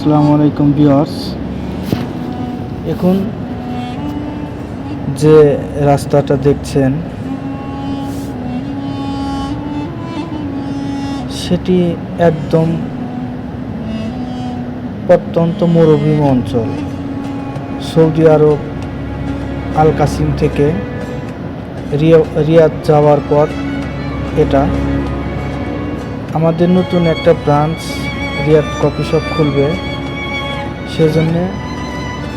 আসসালামু আলাইকুম ভিউয়ার্স। এখন যে রাস্তাটা দেখছেন, সেটি একদম অত্যন্ত মরুভূমি অঞ্চল। সৌদি আরব আল কাসিম থেকে রিয়া- রিয়াদ যাওয়ার পর এটা। আমাদের নতুন একটা ব্রাঞ্চ, রিয়াদ কফি শপ খুলবে। সেজন্য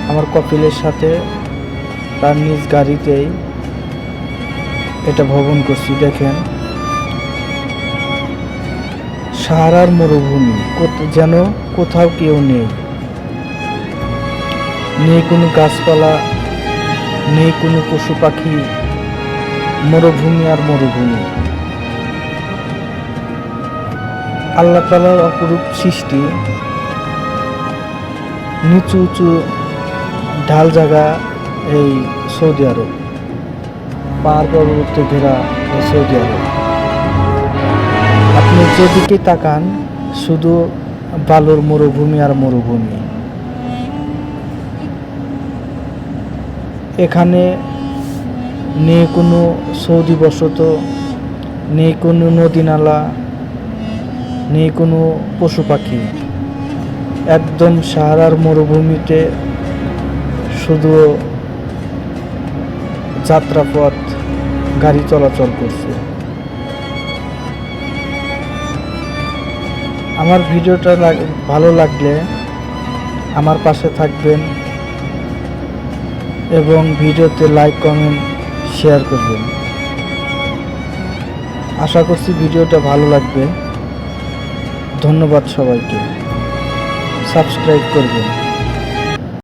আমার কপিলের সাথে তার নিজ গাড়িতেই এটা ভবন করছি। দেখেন, সাহারার মরুভূমি যেন কোথাও কেউ নেই। নেই কোনো গাছপালা, নেই কোনো পশু পাখি, মরুভূমি আর মরুভূমি। আল্লাহ তালার অপরূপ সৃষ্টি নিচু উঁচু ঢাল জায়গা এই সৌদি আরব। পাহাড় পর্বত ঘেরা এই সৌদি আরব। আপনি যেদিকে তাকান, শুধু বালুর মরুভূমি আর মরুভূমি। এখানে নেই কোনো সৌদি বসত, নেই কোনো নদী নালা, নেই কোনো পশু পাখি। একদম সাহারার মরুভূমিতে শুধু যাত্রাপথ, গাড়ি চলাচল করছে। আমার ভিডিওটা ভালো লাগলে আমার পাশে থাকবেন এবং ভিডিওতে লাইক, কমেন্ট, শেয়ার করবেন। আশা করছি ভিডিওটা ভালো লাগবে। ধন্যবাদ সবাইকে। সাবস্ক্রাইব করবেন